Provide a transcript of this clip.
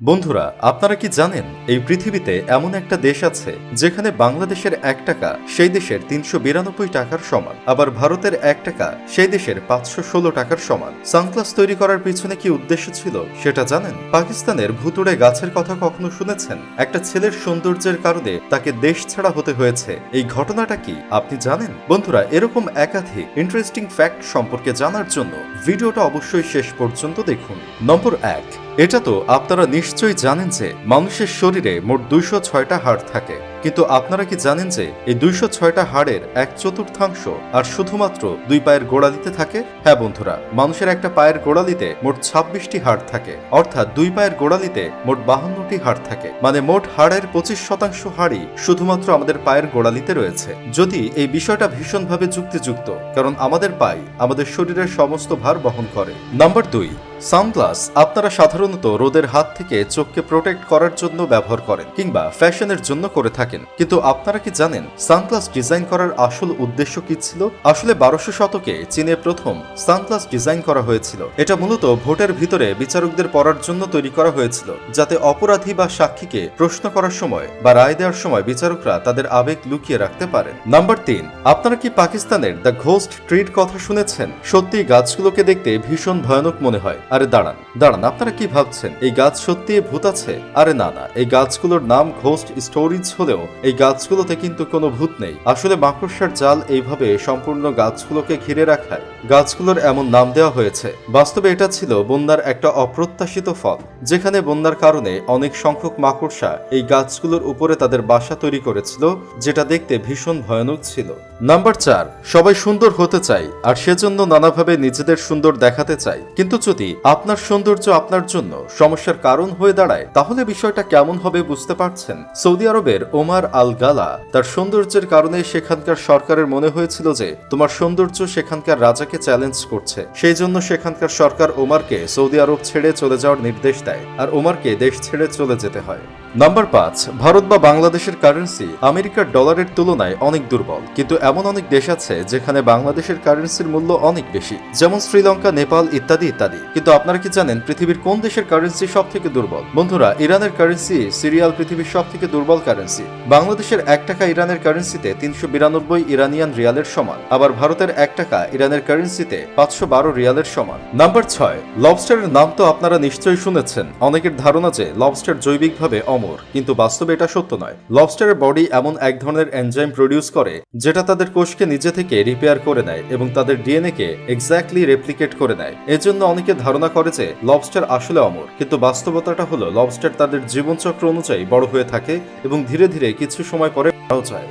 বন্ধুরা, আপনারা কি জানেন এই পৃথিবীতে এমন একটা দেশ আছে যেখানে বাংলাদেশের এক টাকা, সেই দেশের তিনশো বিরানব্বই টাকার সমান। আবার ভারতের এক টাকা, সেই দেশের পাঁচশো ষোলো টাকার সমান। সানগ্লাস তৈরি করার পিছনে কি উদ্দেশ্য ছিল, সেটা জানেন? পাকিস্তানের ভুতুড়ে গাছের কথা কখনো শুনেছেন? একটা ছেলের সৌন্দর্যের কারণে তাকে দেশ ছাড়া হতে হয়েছে। এই ঘটনাটা কি, আপনি জানেন? বন্ধুরা, এরকম একাধিক ইন্টারেস্টিং ফ্যাক্ট সম্পর্কে জানার জন্য ভিডিওটা অবশ্যই শেষ পর্যন্ত দেখুন। নম্বর এক এটা তো আপনারা নিশ্চয়ই জানেন যে মানুষের শরীরে মোট দুইশো ছয়টা হাড় থাকে। কিন্তু আপনারা কি জানেন যে এই দুইশো ছয়টা হাড়ের এক চতুর্থাংশ আর শুধুমাত্র দুই পায়ের গোড়ালিতে থাকে? হ্যাঁ বন্ধুরা, মানুষের একটা পায়ের গোড়ালিতে মোট ছাব্বিশটি হাড় থাকে। অর্থাৎ দুই পায়ের গোড়ালিতে মোট বাহান্নটি হাড় থাকে। মানে মোট হাড়ের পঁচিশ শতাংশ হাড়ই শুধুমাত্র আমাদের পায়ের গোড়ালিতে রয়েছে। যদি এই বিষয়টা ভীষণভাবে যুক্তিযুক্ত, কারণ আমাদের পাই আমাদের শরীরের সমস্ত ভার বহন করে। নাম্বার দুই, সানগ্লাস আপনারা সাধারণত রোদের হাত থেকে চোখকে প্রোটেক্ট করার জন্য ব্যবহার করেন কিংবা ফ্যাশনের জন্য করে থাকেন। কিন্তু আপনারা কি জানেন সানগ্লাস ডিজাইন করার আসল উদ্দেশ্য কি ছিল? আসলে বারোশো শতকে চীনে প্রথম সানগ্লাস ডিজাইন করা হয়েছিল। এটা মূলত ভোটের ভিতরে বিচারকদের পড়ার জন্য তৈরি করা হয়েছিল, যাতে অপরাধী বা সাক্ষীকে প্রশ্ন করার সময় বা রায় দেওয়ার সময় বিচারকরা তাদের আবেগ লুকিয়ে রাখতে পারেন। নাম্বার তিন, আপনারা কি পাকিস্তানের দ্য ঘোস্ট ট্রির কথা শুনেছেন? সত্যি গাছগুলোকে দেখতে ভীষণ ভয়ানক মনে হয়। আরে দাঁড়ান দাঁড়ান, আপনারা কি ভাবছেন? এই গাছ সত্যি ভূত আছে? আরে না না, এই গাছগুলোর নাম ঘোস্ট স্টোরিজ হলেও এই গাছগুলোতে কিন্তু কোনো ভূত নেই। আসলে মাকড়সার জাল এইভাবে সম্পূর্ণ গাছগুলোকে ঘিরে রাখায়। গাছগুলোর এমন নাম দেওয়া হয়েছে। বাস্তবে এটা ছিল বন্যার একটা অপ্রত্যাশিত ফল, যেখানে বন্যার কারণে অনেক সংখ্যক মাকড়সা এই গাছগুলোর উপরে তাদের বাসা তৈরি করেছিল, যেটা দেখতে ভীষণ ভয়ানক ছিল। নাম্বার চার, সবাই সুন্দর হতে চাই, আর সেজন্য নানাভাবে নিজেদের সুন্দর দেখাতে চাই। কিন্তু যদি আপনার সৌন্দর্য আপনার জন্য সমস্যার কারণ হয়ে দাঁড়ায়, তাহলে বিষয়টা কেমন হবে বুঝতে পারছেন? সৌদি আরবের ওমার আল গালা তার সৌন্দর্যের কারণে সেখানকার সরকারের মনে হয়েছিল যে তোমার সৌন্দর্য সেখানকার রাজাকে চ্যালেঞ্জ করছে। সেই জন্য সেখানকার সরকার ওমারকে সৌদি আরব ছেড়ে চলে যাওয়ার নির্দেশ দেয় আর ওমারকে দেশ ছেড়ে চলে যেতে হয়। নাম্বার পাঁচ, ভারত বা বাংলাদেশের কারেন্সি আমেরিকার ডলারের তুলনায় অনেক দুর্বল। কিন্তু এমন অনেক দেশ আছে যেখানে বাংলাদেশের কারেন্সির মূল্য অনেক বেশি। যেমন শ্রীলঙ্কা, নেপাল ইত্যাদি ইত্যাদি। কিন্তু আপনারা কি জানেন পৃথিবীর কোন দেশের কারেন্সি সব থেকে দুর্বল? বন্ধুরা, ইরানের কারেন্সি সিরিয়াল পৃথিবীর সব থেকে দুর্বল কারেন্সি বাংলাদেশের এক টাকা ইরানের কারেন্সিতে তিনশো বিরানব্বই ইরানিয়ান রিয়ালের সমান। আবার ভারতের এক টাকা ইরানের কারেন্সিতে পাঁচশো বারো রিয়ালের সমান। নাম্বার ছয় লবস্টারের নাম তো আপনারা নিশ্চয়ই শুনেছেন। অনেকের ধারণা যে লবস্টার জৈবিকভাবে অমর, কিন্তু বাস্তবে এটা সত্য নয়। লবস্টারের বডি এমন এক ধরনের এনজাইম প্রডিউস করে, যেটা তাদের কোষকে নিজে থেকে রিপেয়ার করে নেয় এবং তাদের ডিএনএ কে এক্স্যাক্টলি রেপ্লিকেট করে নেয়। এজন্য অনেকে ধারণা করে যে লবস্টার আসলে অমর, কিন্তু বাস্তবতাটা হলো লবস্টার তাদের জীবনচক্র অনুযায়ী বড় হয়ে থাকে এবং ধীরে ধীরে কিছু সময় পরে চায়